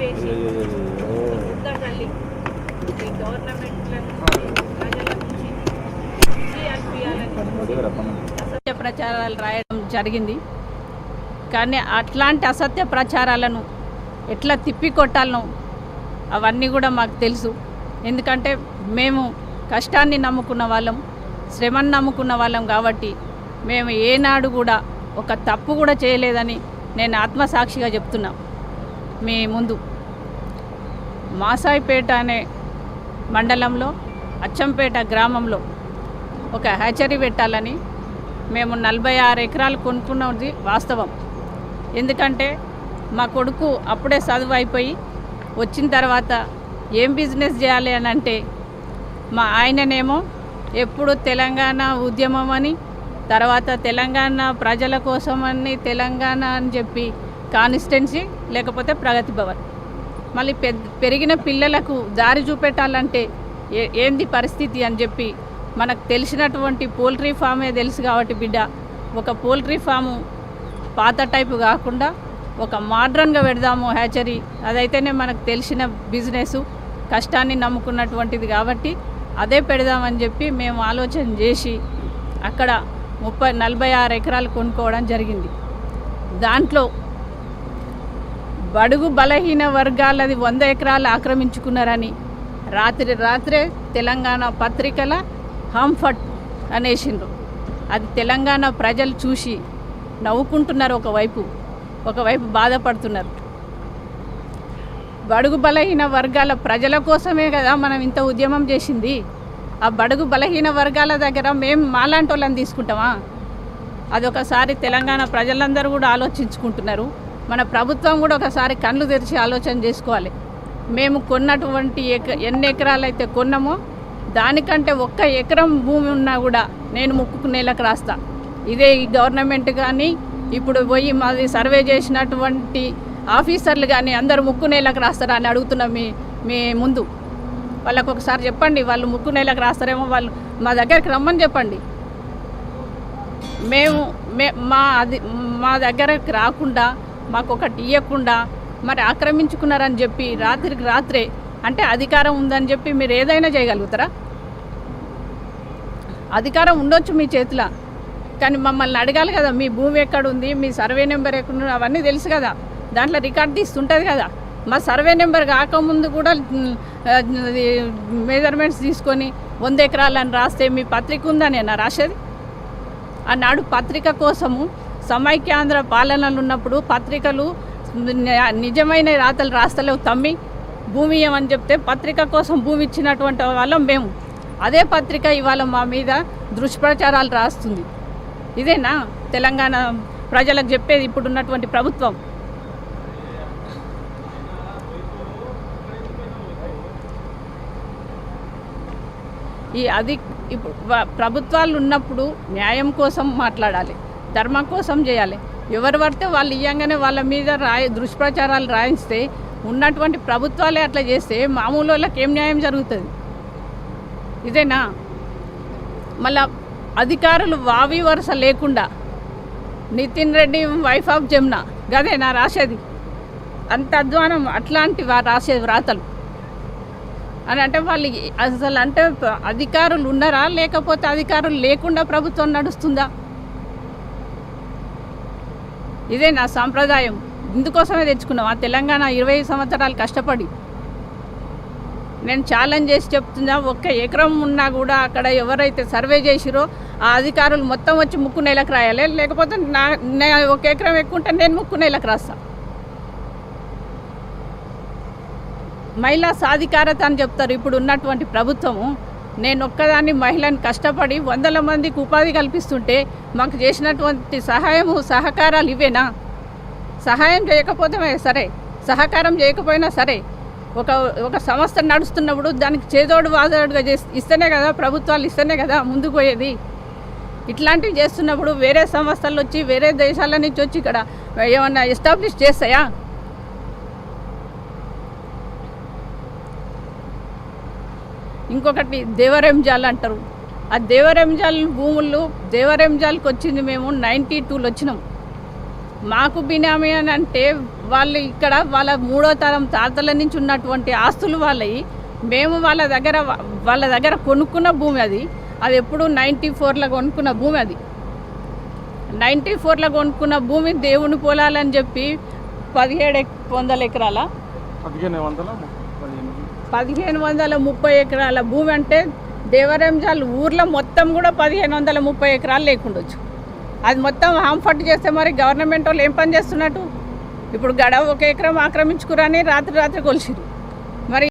వేసి తల్లి ఈ. అసత్య ప్రచారాలు రాయడం జరిగింది. కానీ అట్లాంటి అసత్య ప్రచారాలను ఎట్లా తిప్పికొట్టాలనో అవన్నీ కూడా మాకు తెలుసు. ఎందుకంటే మేము కష్టాన్ని నమ్ముకున్న వాళ్ళం శ్రమను నమ్ముకున్న వాళ్ళం కాబట్టి మేము ఏనాడు కూడా ఒక తప్పు కూడా చేయలేదని నేను ఆత్మసాక్షిగా చెప్తున్నా. మీ ముందు. మాసాయిపేట అనే మండలంలో అచ్చంపేట గ్రామంలో ఒక హ్యాచరీ పెట్టాలని మేము నలభై ఆరు ఎకరాలు కొనుక్కున్నది వాస్తవం. ఎందుకంటే మా కొడుకు అప్పుడే చదువు అయిపోయి వచ్చిన తర్వాత ఏం బిజినెస్ చేయాలి అని అంటే మా ఆయననేమో ఎప్పుడు తెలంగాణ ఉద్యమం అని తర్వాత తెలంగాణ ప్రజల కోసమని తెలంగాణ అని చెప్పి కాన్స్టెన్సీ లేకపోతే ప్రగతి భవన్. మళ్ళీ పెద్ద పెరిగిన పిల్లలకు దారి చూపెట్టాలంటే ఏ ఏంది పరిస్థితి అని చెప్పి మనకు తెలిసినటువంటి పోల్ట్రీ ఫామే తెలుసు కాబట్టి బిడ్డ. ఒక పోల్ట్రీ ఫాము పాత టైపు కాకుండా ఒక మోడ్రన్గా పెడదాము హ్యాచరీ. అదైతేనే మనకు తెలిసిన బిజినెస్ కష్టాన్ని నమ్ముకున్నటువంటిది కాబట్టి అదే పెడదామని చెప్పి మేము ఆలోచన చేసి అక్కడ ముప్పై నలభై ఆరు ఎకరాలు కొనుక్కోవడం జరిగింది. దాంట్లో బడుగు బలహీన వర్గాలది వంద ఎకరాలు ఆక్రమించుకున్నారని రాత్రి రాత్రే తెలంగాణ పత్రికల హంఫట్ అనేసిండ్రు. అది తెలంగాణ ప్రజలు చూసి నవ్వుకుంటున్నారు ఒకవైపు ఒకవైపు బాధపడుతున్నారు. బడుగు బలహీన వర్గాల ప్రజల కోసమే కదా మనం ఇంత ఉద్యమం చేసింది? ఆ బడుగు బలహీన వర్గాల దగ్గర మేము మాలాంటి వాళ్ళని తీసుకుంటామా? అదొకసారి తెలంగాణ ప్రజలందరూ కూడా ఆలోచించుకుంటున్నారు. మన ప్రభుత్వం కూడా ఒకసారి కళ్ళు తెరిచి ఆలోచన చేసుకోవాలి. మేము కొన్నటువంటి ఎక ఎన్ని ఎకరాలు అయితే కొన్నామో దానికంటే ఒక్క ఎకరం భూమి ఉన్నా కూడా నేను ముక్కుకు నేలకు రాస్తా. ఇదే ఈ గవర్నమెంట్ కానీ ఇప్పుడు పోయి మాది సర్వే చేసినటువంటి ఆఫీసర్లు కానీ అందరూ ముక్కు నేలకు రాస్తారా అని అడుగుతున్నాం మీ మీ ముందు. వాళ్ళకు ఒకసారి చెప్పండి వాళ్ళు ముక్కు నేలకు రాస్తారేమో వాళ్ళు మా దగ్గరికి రమ్మని చెప్పండి. మేము మే మా అది మా దగ్గరకు రాకుండా మాకు ఒకటి ఇవ్వకుండా మరి ఆక్రమించుకున్నారని చెప్పి రాత్రికి రాత్రే అంటే అధికారం ఉందని చెప్పి మీరు ఏదైనా చేయగలుగుతారా? అధికారం ఉండొచ్చు మీ చేతిలో కానీ మమ్మల్ని అడగాలి కదా మీ భూమి ఎక్కడ ఉంది మీ సర్వే నెంబర్ ఎక్కడ అవన్నీ తెలుసు కదా. దాంట్లో రికార్డ్ తీస్తుంటుంది కదా. మా సర్వే నెంబర్ కాకముందు కూడా మెజర్మెంట్స్ తీసుకొని వంద ఎకరాలని రాస్తే మీ పత్రిక ఉందని నేను రాసేది? ఆనాడు పత్రిక కోసము సమైక్యాంధ్ర పాలనలు ఉన్నప్పుడు పత్రికలు నిజమైన రాతలు రాస్తలేవు తమ్మి. భూమి ఏమని చెప్తే పత్రిక కోసం భూమి ఇచ్చినటువంటి వాళ్ళం మేము. అదే పత్రిక ఇవాళ మా మీద దుష్ప్రచారాలు రాస్తుంది. ఇదేనా? తెలంగాణ ప్రజలకు చెప్పేది ఇప్పుడున్నటువంటి ప్రభుత్వం. ఈ అది ఇప్పుడు ప్రభుత్వాలు ఉన్నప్పుడు న్యాయం కోసం మాట్లాడాలి. ధర్మం కోసం చేయాలి. ఎవరు పడితే వాళ్ళు ఇయ్యంగానే వాళ్ళ మీద రాయ దుష్ప్రచారాలు రాయిస్తే ఉన్నటువంటి ప్రభుత్వాలే అట్లా చేస్తే మామూలు వాళ్ళకి ఏం న్యాయం జరుగుతుంది? ఇదేనా? మళ్ళా అధికారులు వావి వరుస లేకుండా నితిన్ రెడ్డి వైఫ్ ఆఫ్ జమున గదేనా రాసేది? అంత అధ్వానం అట్లాంటి రాసే రాసేది వ్రాతలు. అని అంటే వాళ్ళు అసలు అంటే అధికారులు ఉన్నారా? లేకపోతే అధికారులు లేకుండా ప్రభుత్వం నడుస్తుందా? ఇదే నా సాంప్రదాయం. ఇందుకోసమే తెచ్చుకున్నాం. ఆ తెలంగాణ ఇరవై సంవత్సరాలు కష్టపడి. నేను ఛాలెంజ్ చేసి చెప్తున్నా ఒక్క ఎకరం ఉన్నా కూడా అక్కడ ఎవరైతే సర్వే చేసిరో ఆ అధికారులు మొత్తం వచ్చి ముక్కు నెలకు రాయాలి. లేకపోతే నా నే- ఒక ఎకరం ఎక్కువ ఉంటే నేను ముక్కు నెలకు రాస్తా. మహిళా సాధికారత అని చెప్తారు. ఇప్పుడు ఉన్నటువంటి ప్రభుత్వము నేను ఒక్కదాన్ని మహిళను కష్టపడి వందల మందికి ఉపాధి కల్పిస్తుంటే మాకు చేసినటువంటి సహాయము సహకారాలు ఇవేనా? సహాయం చేయకపోతే సరే సహకారం చేయకపోయినా సరే ఒక ఒక సంస్థ నడుస్తున్నప్పుడు దానికి చేదోడు వాదోడుగా చేసి ఇస్తేనే కదా ప్రభుత్వాలు ఇస్తేనే కదా ముందుకు పోయేది. ఇట్లాంటివి చేస్తున్నప్పుడు వేరే సంస్థలు వచ్చి వేరే దేశాల నుంచి వచ్చి ఇక్కడ ఏమన్నా ఎస్టాబ్లిష్ చేస్తాయా? ఇంకొకటి దేవరెంజాల్ అంటారు. ఆ దేవరెంజాల్ భూములు దేవరెంజాల్కి వచ్చింది మేము నైంటీ టూలో వచ్చినాం. మాకు బినామీ అని అంటే వాళ్ళు ఇక్కడ వాళ్ళ మూడో తరం తాతల నుంచి ఉన్నటువంటి ఆస్తులు వాళ్ళవి మేము వాళ్ళ దగ్గర వాళ్ళ దగ్గర కొనుక్కున్న భూమి అది. అది ఎప్పుడు నైంటీ ఫోర్లో కొనుక్కున్న భూమి అది. నైంటీ ఫోర్లో కొనుక్కున్న భూమి దేవుని పొలాలని చెప్పి పదిహేడు వందల ఎకరాల? పదిహేను వందల? పదిహేను వందల ముప్పై ఎకరాల భూమి అంటే దేవరంజాల్ ఊర్లో మొత్తం కూడా పదిహేను వందల ముప్పై ఎకరాలు లేకుండొచ్చు అది మొత్తం హాంఫర్ట్ చేస్తే మరి గవర్నమెంట్ వాళ్ళు ఏం పని చేస్తున్నట్టు? ఇప్పుడు గడ ఒక ఎకరం ఆక్రమించుకురని రాత్రి రాత్రి కొలిసిరు